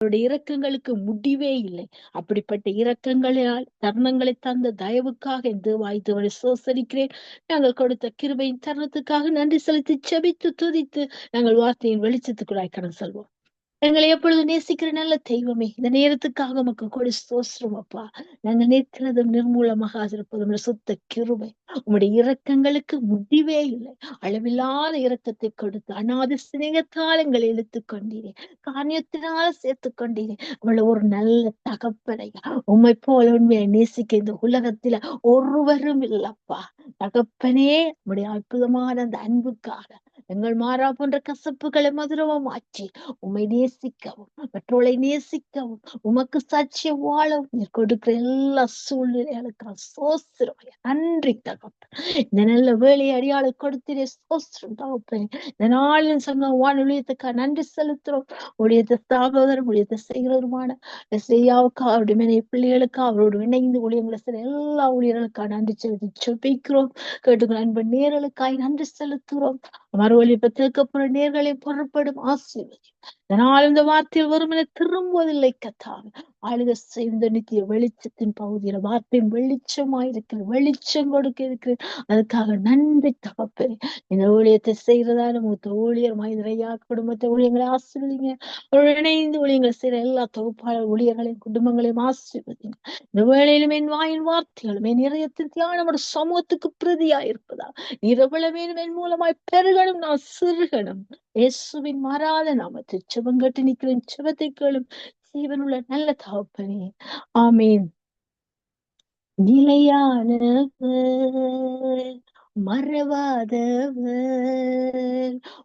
அவருடைய இரக்கங்களுக்கு முடிவே இல்லை. அப்படிப்பட்ட இரக்கங்களால் தருணங்களை தந்த தயவுக்காக இந்த வாய்த்தவரை சோசரிக்கிறேன் நாங்கள் கொடுத்த கிருபையின் தருணத்துக்காக நன்றி செலுத்தி செபித்து துதித்து நாங்கள் வார்த்தையின் வெளிச்சத்துக்குள்ளாய் கடன் செல்வோம். எங்களை எப்பொழுது நேசிக்கிற நல்ல தெய்வமே இந்த நேரத்துக்காக உமக்கு கொடி சோஸ்ரம் அப்பா. நாங்க நிற்கிறதும் நிர்மூலமாக இருப்பதும் சுத்த கிருமை உங்களுடைய இரக்கங்களுக்கு முடிவே இல்லை. அளவில்லாத இரக்கத்தை கொடுத்து அநாத சிநேகத்தால் எங்களை இழுத்து கொண்டீரே. காரியத்தினால சேர்த்து கொண்டீரே. உங்களை ஒரு நல்ல தகப்பனையா உண்மை போல உண்மையை நேசிக்க இந்த உலகத்துல ஒருவரும் இல்லப்பா. தகப்பனே உடைய அற்புதமான அந்த அன்புக்காக எங்கள் மாறா போன்ற கசப்புகளை மதுரவும் மாற்றி உம்மை நேசிக்கவும் மற்றவளை நேசிக்கவும் உமக்கு சாட்சிய வாழவும். நீர் கொடுக்கிற எல்லா சூழ்நிலைகளுக்காக சோசிரம் நன்றி தகப்பன். இந்த நல்ல வேலையை அடியாளை கொடுத்திரே சோசிரம் தகப்பன். இந்த நாளின் சங்க வானொலியத்துக்காக நன்றி செலுத்துறோம் உடையத்தை ஸ்தாபகரும் உடையத்தை செய்கிறவருமான செய்யாவுக்கா அவருடைய மனைவி பிள்ளைகளுக்கா அவரோடு இணைந்து ஊழியங்களை சில எல்லா ஊழியர்களுக்காக நன்றி செலுத்தி செபிக்கிறோம் கேட்டுக்கிற அன்பு நேரலுக்காய் நன்றி செலுத்துகிறோம். மறு ஒலிபத்திற்கு அப்புறம் நேர்களை பொருட்படும் ஆசீர்வதி இதனால் இந்த வார்த்தையில் வெறுமனே திரும்புவதில்லை கத்தாவே ஆளுக செய்த நித்திய வெளிச்சத்தின் பகுதியில வார்த்தையின் வெளிச்சமாயிருக்கிற வெளிச்சம் கொடுக்க இருக்கிறேன். அதுக்காக நன்றி தகப்பே இந்த ஊழியத்தை செய்யறதால மூத்த ஊழியர் மனிதரையா குடும்பத்தை ஊழியங்களை ஆசிர்வதிங்க. இணைந்து ஊழியங்களை செய்யற எல்லா தொகுப்பாளர் ஊழியர்களையும் குடும்பங்களையும் ஆசிர்வதிங்க. இந்த வேளையிலும் என் வாயின் வார்த்தைகளும் என் இதயத்தின் தியானம் ஒரு சமூகத்துக்கு பிரதியா இருப்பதா இரவளவேனும் என் மூலமாய் பெருகணும் நான் சிறுகணும். இயேசுவின் மாறாத நாமத்தில் செவங்கட்டு நிற்கிறேன் செவத்தை கேளும் ஜீவனுள்ள நல்ல தகப்பனே ஆமீன் நிலையானவர் மறவாதவர்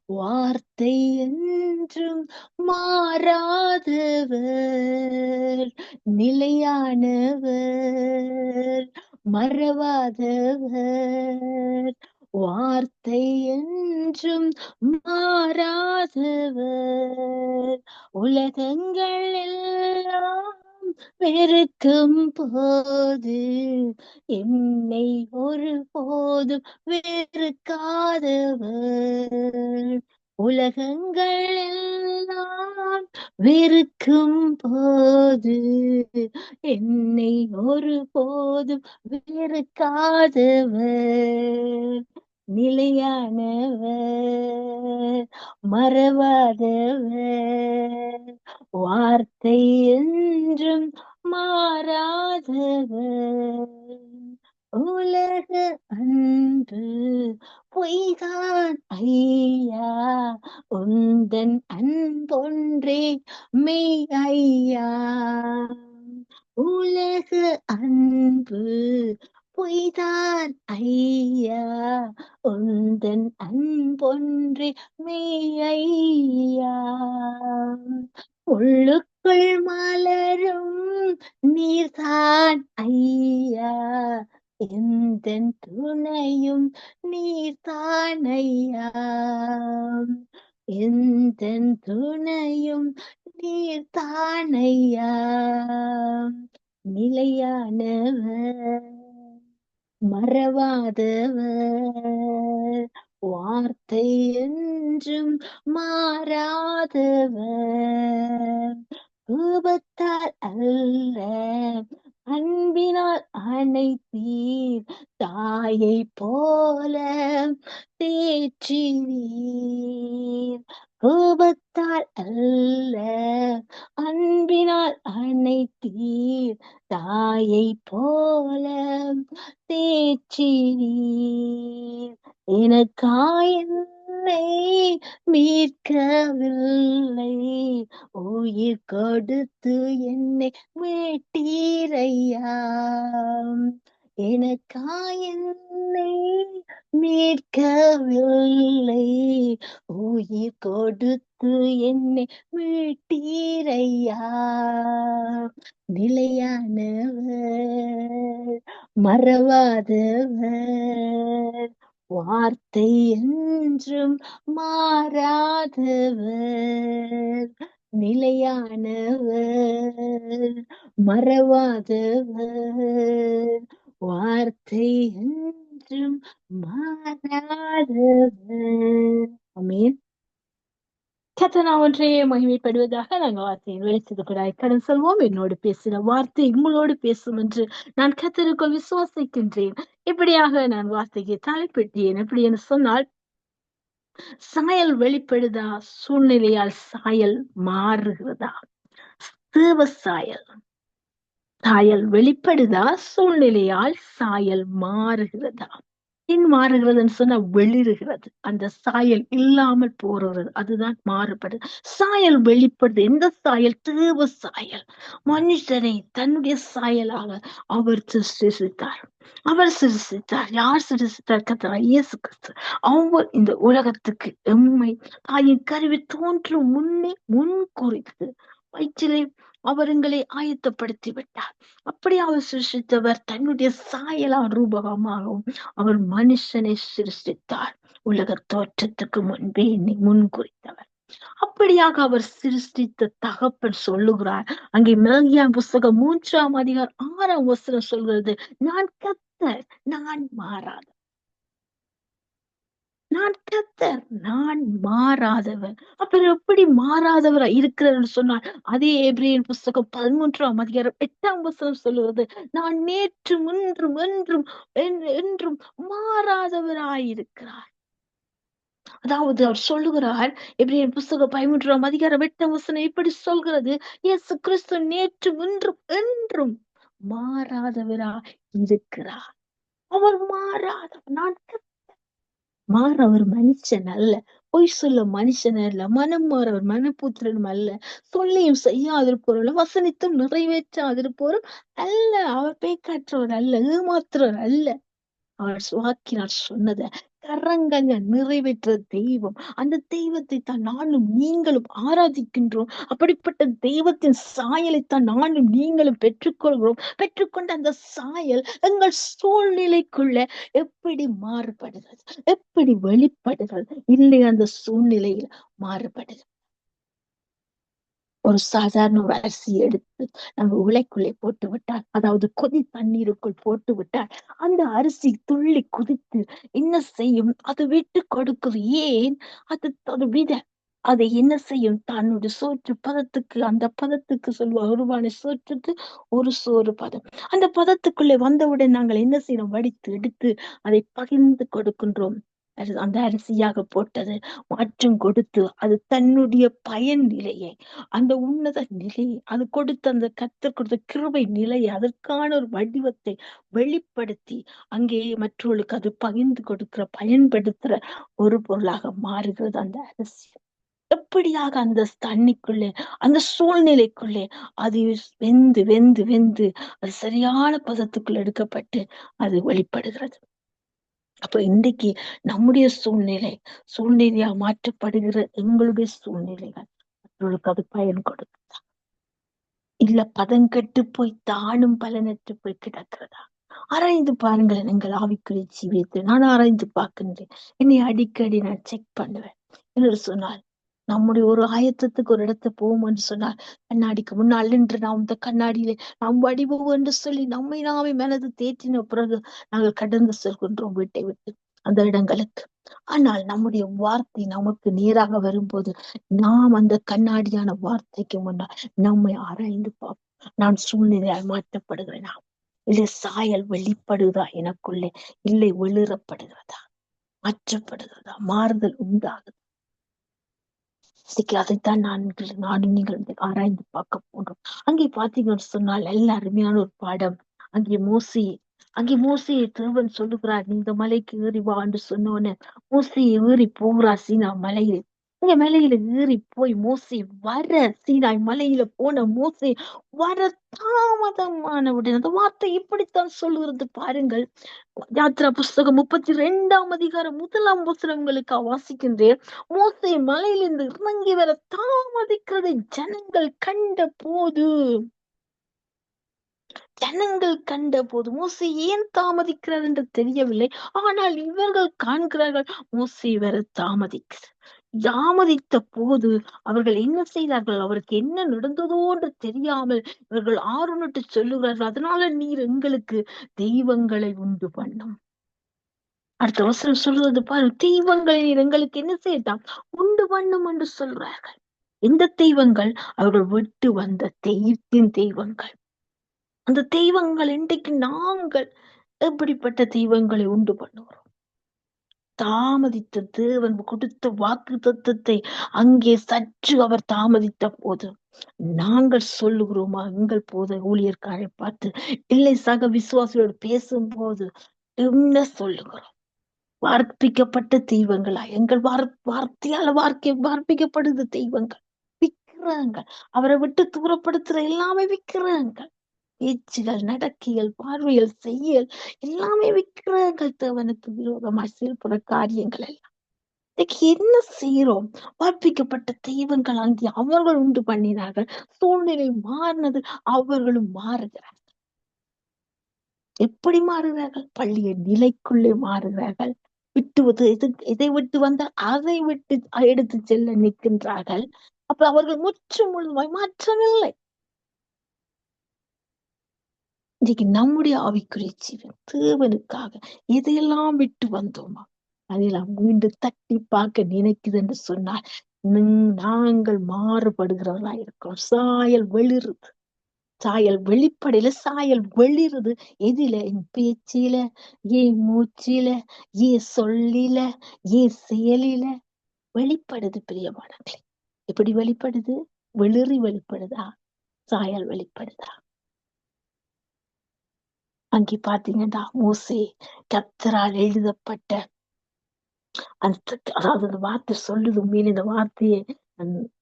வார்த்தை என்றும் மாறாதவர் நிலையானவர் மறவாதவர் வார்த்தை என்றும் மாறாதவர். உலகங்கள் எல்லாம் வெறுக்கும் போது என்னை ஒரு போதும் வெறுக்காதவர். உலகங்கள் எல்லாம் வெறுக்கும் போது என்னை ஒரு போதும் வெறுக்காதவர். நிலையானவர் மறவாதவர் வார்த்தை என்றும் மாறாதவர். உலக அன்பு பொய்தான் ஐயா உந்தன் அன்பொன்றே மெய் ஐயா உலக அன்பு பொய்தான். ஐயா உந்தன் அன்பொன்றே மெய் ஐயா உள்ளுக்குள் மலரும் நீர்தான் ஐயா. எந்த துணையும் நீர்தான் ஐயா. எந்த துணையும் நீர்தான் ஐயா. நிலையானவர். மறவாதவர். வார்த்தை என்றும் மாறாதவர். ரூபத்தால் அல்ல அன்பினால் அனைத்தீர் தாயை போல தேற்றினீர். கோபத்தால் அல்ல. அன்பினால் அனைத்தீர் தாயை போல தேற்றினீர். எனக்காயன்னை மீட்கவில்லை. உயிர் கொடுத்து என்னை மீட்டீரையா எனக்காயன்னை மீட்கவில்லை. உயிர் கொடுத்து என்னை மீட்டீரையா? நிலையானவர் மறவாதவர் வார்த்தை என்றும் மாறாதவர். நிலையானவர் மறவாதவர் வார்த்தை என்றும் மாறாதவர். அமீன் கத்தனா ஒன்றையே மகிமைப்படுவதாக நாங்கள் வார்த்தையின் வெளிச்சத்துக்குள்ளாய் கடன் செல்வோம் என்னோடு பேசின வார்த்தை உங்களோடு பேசும் என்று நான் கத்தருக்குள் விசுவாசிக்கின்றேன். இப்படியாக நான் வார்த்தைக்கு தலைப்பெட்டேன் எப்படி என்று சொன்னால் சாயல் வெளிப்படுதா? சூழ்நிலையால் சாயல் மாறுகிறதா? தேவ சாயல். சாயல் வெளிப்படுதா? சூழ்நிலையால் சாயல் மாறுகிறதா? ஏன் மாறுகிறதுன்னு சொன்னா வெளிருகிறது அந்த சாயல் இல்லாமல் போறது அதுதான் மாறுபடுது சாயல் வெளிப்படுது. எந்த சாயல்? தேவ சாயல். மனுஷனை தன்னுடைய சாயலாக அவர் சிருஷ்டித்தார். அவர் சிருஷ்டித்தார். யார் சிருஷ்டித்தார்? கத்தரா இயேசு கிறிஸ்து. அவர் இந்த உலகத்துக்கு எம்மை தாயின் கருவி தோன்றும் முன்னே முன் குறித்து வயிற்றிலே அவர் எங்களை ஆயத்தப்படுத்தி விட்டார் அப்படி அவர் சிருஷ்டித்தவர் தன்னுடைய சாயலா ரூபகமாகவும் அவர் மனுஷனை சிருஷ்டித்தார். உலக தோற்றத்துக்கு முன்பே என்னை முன்குறித்தவர். அப்படியாக அவர் சிருஷ்டித்த தகப்பன் சொல்லுகிறார். அங்கே மேகியா புஸ்தகம் மூன்றாம் அதிகார் ஆறாம் வசனம் சொல்கிறது நான் கத்தர் நான் மாறாத நான் கத்தர் நான் மாறாதவர் அப்புறம் எப்படி மாறாதவரா இருக்கிறன்னு சொன்னார் அதே ஏப்ரியன் புஸ்தகம் பதிமூன்றாம் அதிகாரம் எட்டாம் வசனம் சொல்லுவது நான் நேற்று முன்றும் என்றும் என்றும் மாறாதவராயிருக்கிறார். அதாவது அவர் சொல்லுகிறார் எப்ரியன் புஸ்தகம் பதிமூன்றாம் அதிகாரம் எட்டாம் வசனம் இப்படி சொல்கிறது இயேசு கிறிஸ்து நேற்று முன்றும் என்றும் மாறாதவரா இருக்கிறார் அவர் மாறாதவர். நான் மாற ஒரு மனுஷன் அல்ல. பொய் சொல்ல மனுஷன் அல்ல. மனம் மாற அவர் அல்ல. சொல்லியும் செய்யாதிருப்பவர்களும் வசனித்தும் நிறைவேற்றாதிருப்பவரும் அல்ல. அவர் பேக்காற்றவர் அல்ல. ஏமாத்துறவர் அல்ல. அவர் வாக்கினார் சொன்னதை கரங்கங்க நிறைவேற்ற தெய்வம். அந்த தெய்வத்தை தான் நானும் நீங்களும் ஆராதிக்கின்றோம். அப்படிப்பட்ட தெய்வத்தின் சாயலை தான் நானும் நீங்களும் பெற்றுக்கொள்கிறோம். பெற்றுக்கொண்ட அந்த சாயல் எங்கள் சூழ்நிலைக்குள்ள எப்படி மாறுபடுகிறது? எப்படி வெளிப்படுகிறது? இல்லை அந்த சூழ்நிலையில் மாறுபடுகிறது. ஒரு சாதாரண ஒரு அரிசி எடுத்து நம்ம உலைக்குள்ளே போட்டு விட்டால் அதாவது கொதி தண்ணீருக்குள் போட்டு விட்டால் அந்த அரிசி துள்ளி குதித்து என்ன செய்யும்? அது விட்டு கொடுக்குது. ஏன்? அது ஒரு வித அதை என்ன செய்யும்? தன்னுடைய சோற்று பதத்துக்கு அந்த பதத்துக்கு சொல்லுவா உருவான சோற்றுக்கு ஒரு சோறு பதம். அந்த பதத்துக்குள்ளே வந்தவுடன் நாங்கள் என்ன செய்யறோம்? வடித்து எடுத்து அதை பகிர்ந்து கொடுக்கின்றோம். அந்த அரிசியாக போட்டது மாற்றம் கொடுத்து அது தன்னுடைய பயன் நிலையை அந்த உன்னத நிலையை அது கொடுத்த அந்த கத்தர் கொடுத்த கிருபை நிலையை அதற்கான ஒரு வடிவத்தை வெளிப்படுத்தி அங்கே மற்றவர்களுக்கு அது பகிர்ந்து கொடுக்கிற பயன்படுத்துற ஒரு பொருளாக மாறுகிறது அந்த அரிசி. எப்படியாக அந்த தண்ணிக்குள்ளே அந்த சூழ்நிலைக்குள்ளே அது வெந்து வெந்து வெந்து அது சரியான பதத்துக்குள் எடுக்கப்பட்டு அது வெளிப்படுகிறது. அப்ப இன்றைக்கு நம்முடைய சூழ்நிலை சூழ்நிலையா மாற்றப்படுகிற எங்களுடைய சூழ்நிலைகள் மற்றவர்களுக்கு அது பயன் கொடுக்குதா? இல்ல பதங்கட்டு போய் தானும் பலனற்று போய் கிடக்கிறதா? ஆராய்ந்து பாருங்களேன் எங்கள் ஆவிக்குரிய ஜீவியத்தை நான் ஆராய்ந்து பார்க்கின்றேன். என்னை அடிக்கடி நான் செக் பண்ணுவேன். என்று சொன்னால் நம்முடைய ஒரு ஆயத்தத்துக்கு ஒரு இடத்த போவோம் என்று சொன்னால் கண்ணாடிக்கு முன்னால் நின்று நாம் இந்த கண்ணாடியிலே நாம் வடிவோம் என்று சொல்லி நம்மை நாமே மனது தேற்றின பிறகு நாங்கள் கடந்து செல்கின்றோம் வீட்டை விட்டு அந்த இடங்களுக்கு. ஆனால் நம்முடைய வார்த்தை நமக்கு நேராக வரும்போது நாம் அந்த கண்ணாடியான வார்த்தைக்கு முன்னால் நம்மை ஆராய்ந்து பார்ப்போம். நான் சூழ்நிலையால் மாற்றப்படுகிறேனா? இல்லை சாயல் வெளிப்படுதா எனக்குள்ளே? இல்லை வெளிறப்படுகிறதா மாற்றப்படுகிறதா? மாறுதல் உண்டாகுது? அதைத்தான் நான் நானும் நீங்கள் ஆராய்ந்து பார்க்க போன்றோம் அங்கே பாத்தீங்கன்னு சொன்னால் நல்ல அருமையான ஒரு பாடம். அங்கே மோசி அங்கே மோசையை தேவன் சொல்லுகிறார் இந்த மலைக்கு ஏறி வான்னு சொன்னோன்னு மோசையை ஏறி போகிறா சீனா மலையில். அங்க மலையில ஏறி போய் மோசி வர சீனாய் மலையில போன மோசை வர தாமதமானவுடன் அந்த வார்த்தை இப்படித்தான் சொல்லுகிறது பாருங்கள். யாத்ரா புஸ்தகம் முப்பத்தி ரெண்டாம் அதிகாரம் முதலாம் புஸ்தகங்களுக்கு வாசிக்கின்றேன். மோசை மலையிலிருந்து இறங்கி வர தாமதிக்கிறதை ஜனங்கள் கண்ட போது ஜனங்கள் கண்ட போது மோசி ஏன் தாமதிக்கிறார் என்று தெரியவில்லை. ஆனால் இவர்கள் காண்கிறார்கள் மோசி வர தாமதிக்கிறார். தாமதித்த போது அவர்கள் என்ன செய்தார்கள்? அவருக்கு என்ன நடந்ததோ என்று தெரியாமல் இவர்கள் ஆறுநட்டு சொல்லுகிறார்கள். அதனால நீர் எங்களுக்கு தெய்வங்களை உண்டு பண்ணும். அடுத்த வசனம் சொல்றது பாரு தெய்வங்களை எங்களுக்கு என்ன செய்யலாம் உண்டு பண்ணும் என்று சொல்றார்கள். இந்த தெய்வங்கள்? அவர்கள் விட்டு வந்த தெய்வத்தின் தெய்வங்கள். அந்த தெய்வங்கள் இன்றைக்கு நாங்கள் எப்படிப்பட்ட தெய்வங்களை உண்டு பண்ணுகிறோம்? தாமதித்த தேவன் கொடுத்த வாக்கு தத்துவத்தை அங்கே சற்று அவர் தாமதித்த போது நாங்கள் சொல்லுகிறோமா? எங்கள் போத ஊழியர்காரை பார்த்து இல்லை சக விசுவாசியோடு பேசும்போது என்ன சொல்லுகிறோம்? வார்ப்பிக்கப்பட்ட தெய்வங்களா? எங்கள் வார் வார்த்தையால வார்க்கை வார்ப்பிக்கப்படுது தெய்வங்கள் விக்கிரகங்கள். அவரை விட்டு தூரப்படுத்துற எல்லாமே விக்கிறாங்க பேச்சுகள் நடக்கியல் பார்வைகள் செய்யல் எல்லாமே விக்கிரகங்கள் தேவனுக்கு விரோதமாய் செயல்பட காரியங்கள் எல்லாம். இன்னைக்கு என்ன செய்யறோம் வார்ப்பிக்கப்பட்ட தெய்வங்கள் அங்கே அவர்கள் உண்டு பண்ணினார்கள். சூழ்நிலை மாறினது அவர்களும் மாறுகிறார்கள். எப்படி மாறுகிறார்கள்? பள்ளிய நிலைக்குள்ளே மாறுகிறார்கள். விட்டுவது இது இதை விட்டு வந்தால் அதை விட்டு எடுத்து செல்ல நிற்கின்றார்கள். அப்ப அவர்கள் முற்று முழுதுமாய் மாற்றமில்லை. இன்னைக்கு நம்முடைய ஆவிக்குரிய ஜீவன் தேவனுக்காக எதையெல்லாம் விட்டு வந்தோமா? அதெல்லாம் மீண்டும் தட்டி பார்க்க நினைக்குது என்று சொன்னால் நாங்கள் மாறுபடுகிறவர்களா இருக்கிறோம். சாயல் வெளிருது. சாயல் வெளிப்படையில சாயல் வெளிருது. எதில? என் பேச்சில ஏன் மூச்சில ஏன் சொல்லில ஏன் செயலில. வெளிப்படுது பிரியமானங்களே எப்படி வெளிப்படுது? வெளிறி வெளிப்படுதா? சாயல் வெளிப்படுதா? அங்கே பாத்தீங்கன்னா மோசே கத்தரால் எழுதப்பட்ட அந்த அதாவது அந்த வார்த்தை சொல்லுது உண்மையில இந்த வார்த்தையை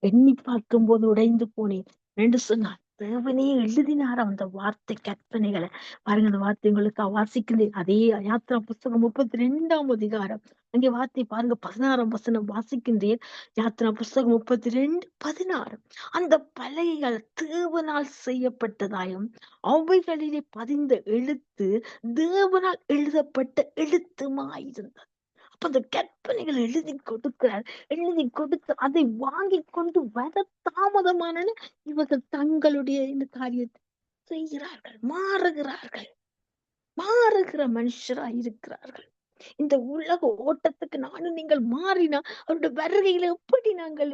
எண்ணி பார்க்கும் போது உடைந்து போனேன். என்று சொன்னான் தேவனே எழுதினார் அந்த வார்த்தை கற்பனைகளை. பாருங்க அந்த வார்த்தை உங்களுக்கு வாசிக்குது. அதே யாத்திரா புஸ்தகம் முப்பத்தி ரெண்டாம் அதிகாரம். அங்கே வார்த்தை பாருங்க பதினாறாம் வசனம் வாசிக்கின்றேன் யாத்திரா புஸ்தகம் முப்பத்தி ரெண்டு பதினாறு. அந்த பலகைகள் தேவனால் செய்யப்பட்டதாயும் அவைகளிலே பதிந்த எழுத்து தேவனால் எழுதப்பட்ட எழுத்துமாயிருந்தது. அப்ப கற்பனைகள் எழுதி கொடுக்கிறார். எழுதி கொடுத்து அதை வாங்கி கொண்டு வர தாமதமான இவர்கள் தங்களுடைய இந்த காரியத்தை செய்கிறார்கள். மாறுகிறார்கள். மாறுகிற மனுஷரா இருக்கிறார்கள். இந்த உலக ஓட்டத்துக்கு நானும் நீங்கள் மாறினா அவருடைய வருகையில எப்படி நாங்கள்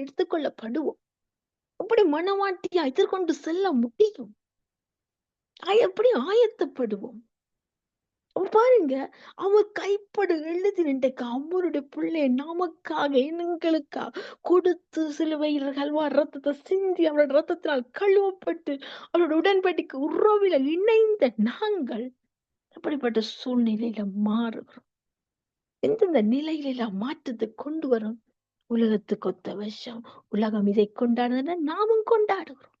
எடுத்துக்கொள்ளப்படுவோம் எப்படி மனவாட்டியா எதிர்கொண்டு செல்ல முடியும்? எப்படி ஆயத்தப்படுவோம்? பாருங்க அவர் கைப்பட எழுதி நின்றைக்கு. அவருடைய பிள்ளை நமக்காக இனங்களுக்காக கொடுத்து சிலுவையில் கல்வா ரத்தத்தை சிந்தி அவரோட ரத்தத்தினால் கழுவப்பட்டு அவரோட உடன்படிக்கை உறவில இணைந்த நாங்கள் அப்படிப்பட்ட சூழ்நிலையில மாறுகிறோம். எந்தெந்த நிலையில மாற்றத்தை கொண்டு வரும்? உலகத்துக்கு ஒத்த விஷம். உலகம் இதை கொண்டாடுதுன்னா நாமும் கொண்டாடுகிறோம்.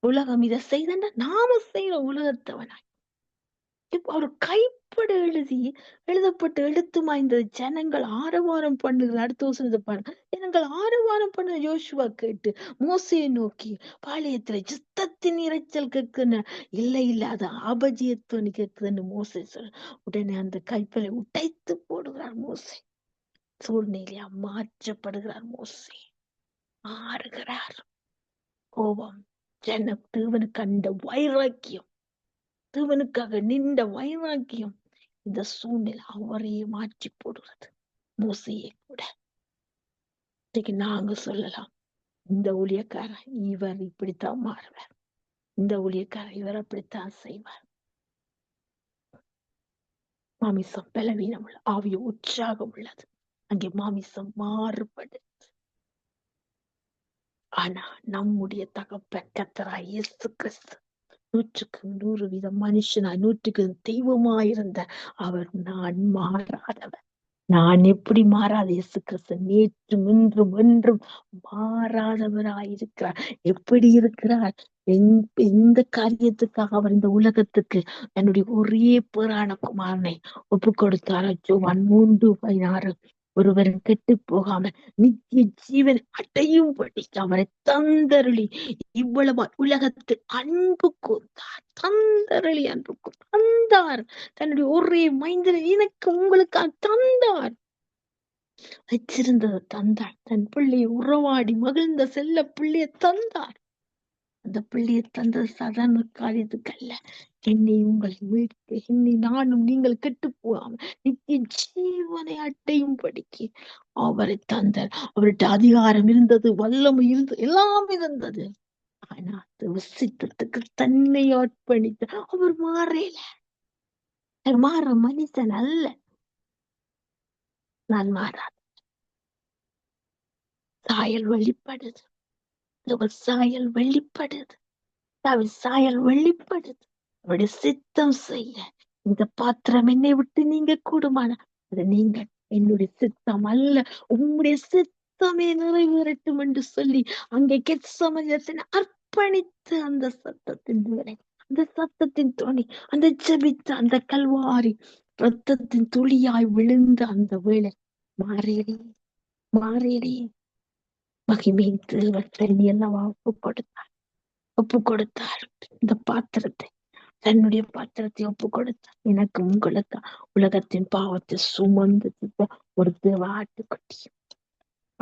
உலகம் இதை செய்தன்னா நாம செய்யறோம் உலகத்தவனாய். ஒரு கைப்பட எழுதி எழுதப்பட்டு எழுத்துமா இந்த ஜனங்கள் ஆரவாரம் பண்ணுகிற அடுத்த வருஷம் பாருங்க. ஜனங்கள் ஆரவாரம் பண்ண யோசுவா கேட்டு மோசையை நோக்கி பாளையத்துல யுத்தத்தின் இறைச்சல் கேக்குன்னு இல்லை இல்ல அது ஆபஜியத்துவனி கேட்குதுன்னு மோசை சொல் உடனே அந்த கைப்பலை உடைத்து போடுகிறார் மோசை. சூழ்நிலையா மாற்றப்படுகிறார் மோசை. ஆறுகிறார். கோபம் ஜன தேவனுக்கு அந்த வைராக்கியம். கிறிஸ்துவனுக்காக நின்ற வைராக்கியம் இந்த சூழ்நிலை அவரையே மாற்றி போடுறது மோசையை கூட. நாங்க சொல்லலாம் இந்த ஊழியக்காரன் இவர் இப்படித்தான் மாறுவார். இந்த ஊழியக்காரன் இவர் அப்படித்தான் செய்வார். மாமிசம் பலவீனம் உள்ள ஆவிய உற்சாகம் உள்ளது. அங்கே மாமிசம் மாறுபடுது. ஆனா நம்முடைய தகப்ப கத்தரா இயேசு கிறிஸ்து நூற்றுக்கு நூறு வீதம் மனுஷனா நூற்றுக்கு தெய்வமாயிருந்த அவர் நான் மாறாதவர். நான் எப்படி மாறாத? இயேசு கிறிஸ்து நேற்றும் இன்றும் என்றும் மாறாதவராயிருக்கிறார் எப்படி இருக்கிறார்? எந்த காரியத்துக்காக அவர் இந்த உலகத்துக்கு என்னுடைய ஒரே பேரான குமாரனை ஒப்பு கொடுத்தார் ஜோவான் மூன்று பதினாறு. ஒருவரும் கெட்டு போகாமல் நித்திய ஜீவன் அடையும்படி அவரை தந்தருளி. இவ்வளவு உலகத்து அன்பு கூர்ந்தார். தந்தருளி அன்பு தந்தார். தன்னுடைய ஒரே மைந்தனை எனக்கு உங்களுக்கு தந்தார். வச்சிருந்தது தந்தார். தன் பிள்ளையை உறவாடி மகிழ்ந்த செல்ல பிள்ளைய தந்தார். அந்த பிள்ளையை தந்தது சாதாரண காரியத்துக்கல்ல என்னை உங்களை மீட்க என்னை நானும் நீங்கள் கெட்டு போகாம நித்திய ஜீவனை அட்டையும் படிக்க அவரை தந்தார். அவர்கிட்ட அதிகாரம் இருந்தது வல்லமை இருந்தது எல்லாம் இருந்தது. ஆனா அது விசித்தத்துக்கு தன்னை அர்ப்பணித்த அவர் மாறல. அவர் மாற மனிதன் அல்ல. நான் மாறா சாயல் வெளிப்படுது அவர் சாயல் வெளிப்படுது. அவர் சாயல் வெளிப்படுது. அவருடைய சித்தம் செய்ய இந்த பாத்திரம் என்னை விட்டு நீங்க கூடுமான? அது நீங்க என்னுடைய சித்தம் அல்ல உம்முடைய சித்தமே நிறைவேறட்டும் என்று சொல்லி அங்கே கெட்சமயத்தின் அர்ப்பணித்து அந்த சத்தத்தின் வேலை அந்த சத்தத்தின் துணி அந்த ஜெபித்த அந்த கல்வாரி ரத்தத்தின் துளியாய் விழுந்த அந்த வேலை மாறியடி மாறியடி மகிமையின் நீ எல்லாம் ஒப்பு கொடுத்தார். ஒப்பு கொடுத்தார். இந்த பாத்திரத்தை தன்னுடைய பாத்திரத்தை ஒப்பு கொடுத்தார். எனக்கு உங்களுக்கு உலகத்தின் பாவத்தை சுமந்து ஒரு தேவ ஆட்டுக்குட்டி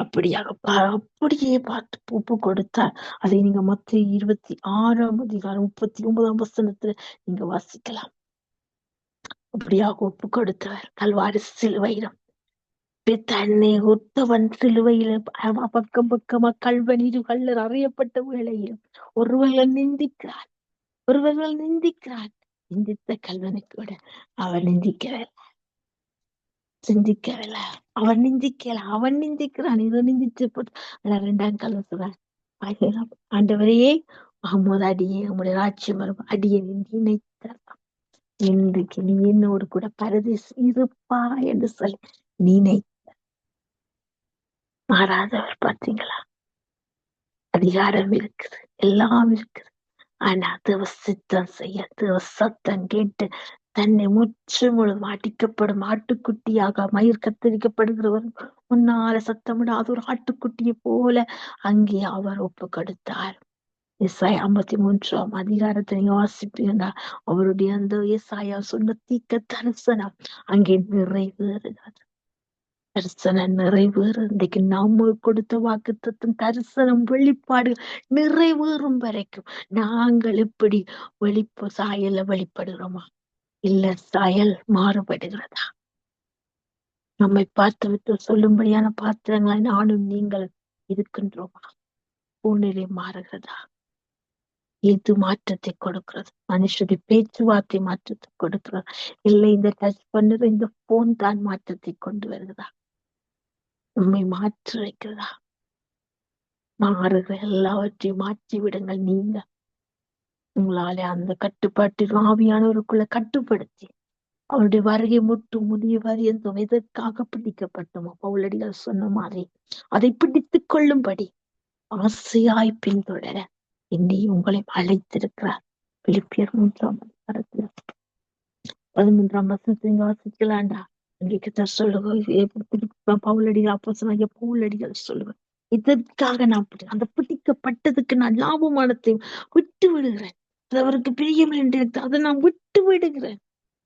அப்படியாக பா- அப்படியே பார்த்து ஒப்பு கொடுத்தார். அதை நீங்க மத்த இருபத்தி ஆறாம் அதிகாரம் முப்பத்தி ஒன்பதாம் வசனத்துல நீங்க வாசிக்கலாம். அப்படியாக ஒப்பு கொடுத்தவர் கல்வாரி சிலுவையிலும் தன்னை ஒத்தவன் சிலுவையில பக்கம் பக்கமா கல்வனிரு கல்லர் அறியப்பட்ட வேளையிலும் ஒருவர்கள் நிந்திக்கிறார் ஒருவர்கள் நிந்திக்கிறார். நிந்தித்த கல்வனை கூட அவர் நிந்திக்கவில்லை. சிந்திக்கவில்லை அவன் நிந்திக்கல அவன் நிந்திக்கிறான். இவன் நிந்திச்சு போட்டு ஆனா ரெண்டாம் கல்வன் சொல்றான் ஆண்டவரையே அகமது அடியே உங்களுடைய ராட்சியம் வரும் அடியே நினைத்தார் இன்றைக்கு நீ என்னோடு கூட பரதேசம் இருப்பா என்று சொல்லி நினை மாறாதவர் பாத்தீங்களா? அதிகாரம் இருக்குது எல்லாம் இருக்குது. ஆனா தேவ சித்தம் செய்ய தேவ சத்தம் கேட்டு தன்னை முற்று முழுதும் அடிக்கப்படும் ஆட்டுக்குட்டியாக மயிர் கத்தரிக்கப்படுகிறவர் முன்னால சத்தமிடாத ஒரு ஆட்டுக்குட்டியை போல அங்கே அவர் ஒப்பு கொடுத்தார். இசாய் ஐம்பத்தி மூன்றாம் அதிகாரத்தை நீங்க வாசிப்பீங்க அவருடைய அந்த இசாயா சொன்ன தீக்க தரிசனம் அங்கே நிறைவேறுகிறது. தரிசனம் நிறைவேறும். இன்றைக்கு நாம கொடுத்த வாக்குத்தத்தம் தரிசனம் வெளிப்பாடு நிறைவேறும் வரைக்கும். நாங்கள் இப்படி வெளிப்ப சாயல்ல வெளிப்படுகிறோமா இல்ல சாயல் மாறுபடுகிறதா? நம்மை பார்த்து விட்டு சொல்லும்படியான பாத்திரங்களை நானும் நீங்கள் இருக்கின்றோமா? சூழ்நிலை மாறுகிறதா? எது மாற்றத்தை கொடுக்கிறது? மனுஷருடைய பேச்சுவார்த்தை மாற்றத்தை கொடுக்கிறது? இல்லை இந்த டச் பண்ணுற இந்த போன் தான் மாற்றத்தை கொண்டு வருகிறதா? உண்மை மாற்றி வைக்கிறதா மாறுகிற எல்லாவற்றையும் மாற்றி விடுங்கள் நீங்க. உங்களால அந்த கட்டுப்பாட்டு ஆவியானவருக்குள்ள கட்டுப்படுத்தி அவருடைய வருகை முட்டு முடிய வரியந்தும் எதற்காக பிடிக்கப்பட்டோமோ பவுலடிகள் சொன்ன மாதிரி அதை பிடித்துக் கொள்ளும்படி ஆசையாய் பின்தொடர என்னை உங்களை அழைத்திருக்கிறார். பிலிப்பியர் மூன்றாம் அதிகாரத்துல பதிமூன்றாம் வசனத்தை வாசிக்கலாண்டா? அங்கே சொல்லுங்க பவுலடிகள் அப்போ சொன்னாங்க பவுலடிகள் சொல்லுவேன். இதற்காக நான் அந்த பிடிக்கப்பட்டதுக்கு நான் லாபமானத்தையும் விட்டு விடுகிறேன். அது அவருக்கு பிரியம் என்று அதை நான் விட்டு விடுகிறேன்.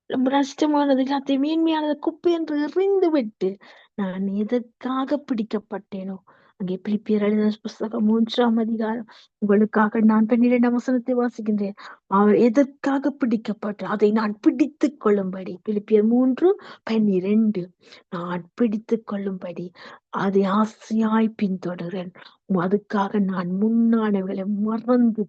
ரொம்ப நஷ்டமானது எல்லாத்தையும் மேன்மையானது குப்பை என்று எறிந்து விட்டு நான் எதற்காக பிடிக்கப்பட்டேனோ அங்கே பிலிப்பியர் புஸ்தகம் மூன்றாம் அதிகாரம் உங்களுக்காக நான் பன்னிரெண்டாம் வசனத்தை வாசிக்கின்றேன் அவர் எதற்காக பிடிக்கப்பட்டார் அதை நான் பிடித்துக் கொள்ளும்படி பிலிப்பியர் மூன்று பன்னிரெண்டு நான் பிடித்துக் கொள்ளும்படி அதை ஆசையாய் பின்தொடர்கிறேன் அதுக்காக நான் முன்னானவைகளை மறந்து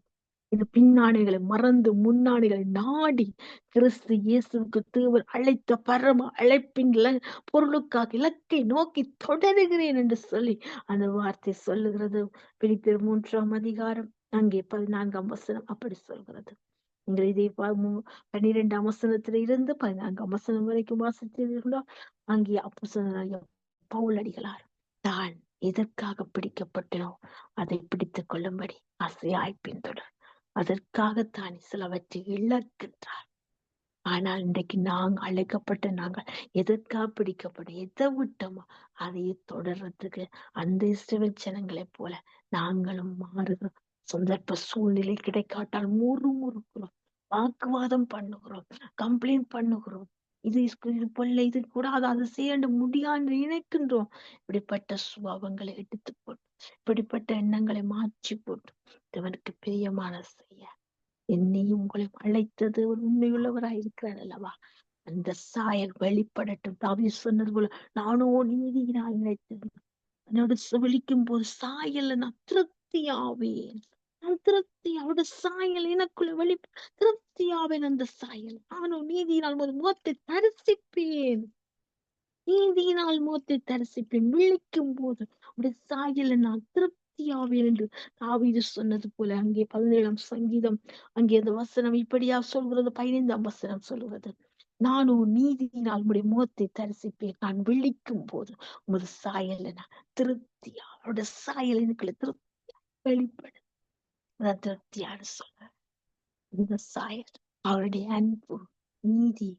இது பின்னாடைகளை மறந்து முன்னாடைகளை நாடி கிறிஸ்து இயேசுவுக்கு தேவன் அழைத்த பரம அழைப்பின் பொருளுக்காக இலக்கை நோக்கி தொடருகிறேன் என்று சொல்லி அந்த வார்த்தை சொல்லுகிறது. பிடித்த மூன்றாம் அதிகாரம் அங்கே பதினான்காம் வசனம் அப்படி சொல்கிறது. நீங்கள் இதை ப- மு- பன்னிரெண்டாம் வசனத்துல இருந்து பதினான்காம் வசனம் வரைக்கும் வாசித்தீர்களோ? அங்கே அப்போ பவுலடிகளார் தான் எதற்காக பிடிக்கப்பட்டனோ அதை பிடித்துக் கொள்ளும்படி ஆசையாய் பின்தொடர். அதற்காகத்தான் சிலவற்றை இழக்கின்றார். ஆனால் இன்றைக்கு நாங்கள் அழைக்கப்பட்ட நாங்கள் எதற்காக பிடிக்கப்பட்ட எதை விட்டோமோ அதையே தொடர்றதுக்கு அந்த இஸ்ரவேல் ஜனங்களைப் போல நாங்களும் மாறுகிறோம் சந்தர்ப்ப சூழ்நிலை கிடைக்காட்டால் முறுமுறுக்கிறோம். வாக்குவாதம் பண்ணுகிறோம். கம்ப்ளைண்ட் பண்ணுகிறோம். இது இஸ்கு- இது கூட அதை அதை செய்ய முடியாது நினைக்கின்றோம். இப்படிப்பட்ட சுபாவங்களை எடுத்துக்கொண்டு இப்படிப்பட்ட எண்ணங்களை மாற்றி போட்டு தேவனுக்கு பிரியமான செய்ய. என்னையும் உங்களையும் அழைத்தது ஒரு உண்மையுள்ளவராய் இருக்கிறார் அல்லவா? அந்த சாயல் வெளிப்படட்டும். தாவி சொன்னது போல நானோ நீதியினால் நினைத்தது என்னோட விழிக்கும் போது சாயல்ல நான் திருப்தியாவேன் நான் திருப்தி அவருடைய சாயல் எனக்குள்ள வெளி திருப்தியாவேன் அந்த சாயல். நானும் நீதியினால் ஒரு முகத்தை தரிசிப்பேன். நீதியினால் முகத்தை தரிசிப்பேன். விழிக்கும் போது உடைய சாயல நான் திருப்தியாவேன் என்று தாவீது சொன்னது போல அங்கே பதினேழாம் சங்கீதம் அங்கே அந்த வசனம் இப்படியா சொல்கிறது? பதினைந்தாம் வசனம் சொல்கிறது. நானும் நீதியினால் உடைய முகத்தை தரிசிப்பேன். நான் விழிக்கும் போது உமது சாயல நான் திருப்தியா அவருடைய சாயல் எனக்குள்ள திருப்தியா வெளிப்படும். நான் திருப்தியான்னு சொல்ற இந்த சாயல் அவருடைய அன்பு நீதி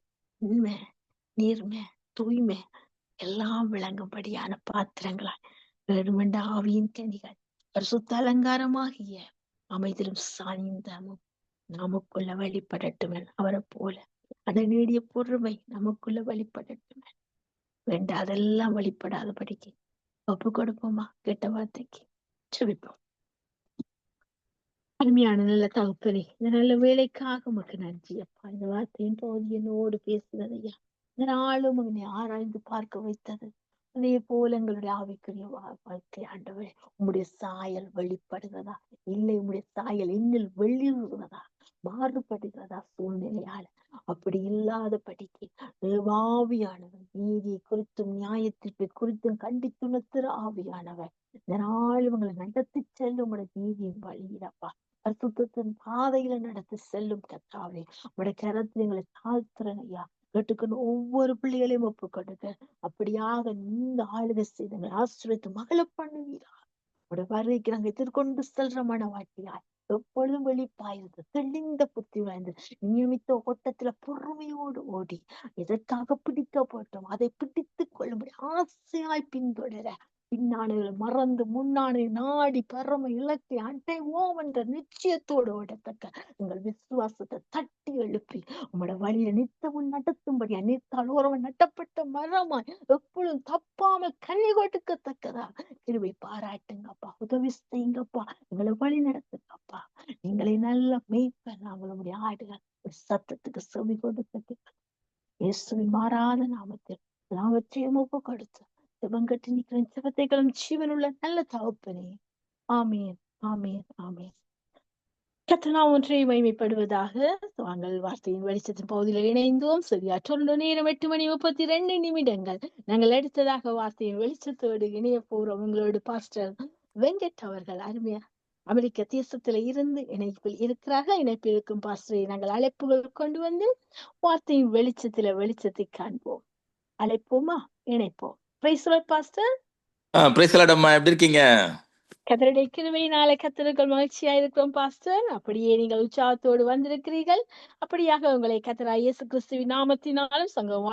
உண்மை நேர்மை தூய்மை எல்லாம் விளங்கும்படியான பாத்திரங்களா வேணுமென்ற ஆவியின் கனிகள் பரிசுத்த அலங்காரமாகிய அமைதிலும் சாயந்தமும் நமக்குள்ள வழிபடட்டுமே அவரை போல. அதை நேடிய பொறுமை நமக்குள்ள வழிபடட்டுமே. வேண்ட அதெல்லாம் வழிபடாத படிக்கு ஒப்பு கொடுப்போமா? கெட்ட வார்த்தைக்கு. செவிப்போம் அருமையான நல்ல தகுப்பனே இந்த நல்ல வேலைக்காக உமக்கு நன்றி அப்பா. இந்த வார்த்தையின் போது என்னோடு பேசுனதையா இந்த நாளும் என்னை ஆராய்ந்து பார்க்க வைத்தது. அதே போல எங்களுடைய ஆவிக்குரிய வாழ்க்கை ஆண்டவர் உங்களுடைய சாயல் வெளிப்படுகிறதா? இல்லை உங்களுடைய சாயல் இன்னில் வெளியுறதா மாறுபடுகிறதா சூழ்நிலையால? அப்படி இல்லாத படிக்கு ஆவியானவர் நீதியை குறித்தும் நியாயத்திற்கு குறித்தும் கண்டித்துணர்த்துற ஆவியானவர். இதனால் இவங்களை நடத்தி செல்லும் உங்களோட நீதியின் வழியிடப்பா அற்புதத்தின் பாதையில நடத்தி செல்லும் கத்தாவே உங்களோட கரத்தில் எங்களை தாழ்த்துறங்க ஐயா. கேட்டுக்கணும் ஒவ்வொரு பிள்ளைகளையும் ஒப்பு கொடுங்க. அப்படியாக நீங்க ஆளுகை செய்தங்களை ஆசிரியத்து மகளை பண்ணுவீரா உடைய வருகைக்கு நாங்க எதிர்கொண்டு செல்ற மனவாட்டியாய் எப்பொழுதும் வெளிப்பாயிருது. தெளிந்த புத்தி வாய்ந்து நியமித்த ஓட்டத்துல பொறுமையோடு ஓடி. எதற்காக பிடிக்கப்பட்டோம்? அதை பிடித்து கொள்ளும்படி ஆசையாய் பின்தொடர. பின்னானைகளை மறந்து முன்னாணு நாடி பரம இலக்கை அடைவோம் என்ற நிச்சயத்தோடு ஓடத்தக்க உங்கள் விசுவாசத்தை தட்டி எழுப்பி உங்களோட வழியில நித்தமும் நடத்தும்படியா அனைத்தால் ஒருவன் நட்டப்பட்ட மரமாய் எப்பொழுதும் தப்பாம கனி கொடுக்கத்தக்கதா? கிருவை பாராட்டுங்கப்பா உதவி செய்யுங்கப்பா எங்களை வழி நடத்துங்கப்பா. நீங்களை நல்ல மெய்ப்ப நாங்களுடைய ஆடுகள் சத்தத்துக்கு செவி கொடுத்து இயேசுவின் மாறாத நாமத்தில் எல்லாவற்றையும் ஒப்பு கொடுத்து சிவங்கட்டி நிற்கிறேன் ஜெபத்தைகளும் ஜீவனுள்ள நல்ல தகப்பனே. ஆமேன் ஆமேன் ஆமேன். கத்தனா ஒன்றை மைமைப்படுவதாக நாங்கள் வார்த்தையின் வெளிச்சத்தின் பகுதியில் இணைந்தோம். சரியா? தொண்டு நேரம் எட்டு மணி முப்பத்தி ரெண்டு நிமிடங்கள். நாங்கள் அடுத்ததாக வார்த்தையின் வெளிச்சத்தோடு இணைய போறோம் உங்களோடு பாஸ்டர் வெங்கட் அவர்கள் அருமையா அமெரிக்க தேசத்துல இருந்து இணைப்பில் இருக்கிறார்கள். இணைப்பில் இருக்கும் பாஸ்டரை நாங்கள் அழைப்புகள் கொண்டு வந்து வார்த்தையின் வெளிச்சத்துல வெளிச்சத்தை காண்போம். அழைப்போமா? இணைப்போம். பாஸ்டர் பிரைஸ்லாடம்மா எப்படி இருக்கீங்க? கத்தருடைய கிருவை நாளை கத்தர்கள் மகிழ்ச்சியா இருக்கிறோம் பாஸ்டர் அப்படியே நீங்கள் உற்சாகத்தோடு வந்திருக்கிறீர்கள். அப்படியாக உங்களை கத்தரா இயேசு கிறிஸ்துவின் நாமத்தினாலும் சங்கம்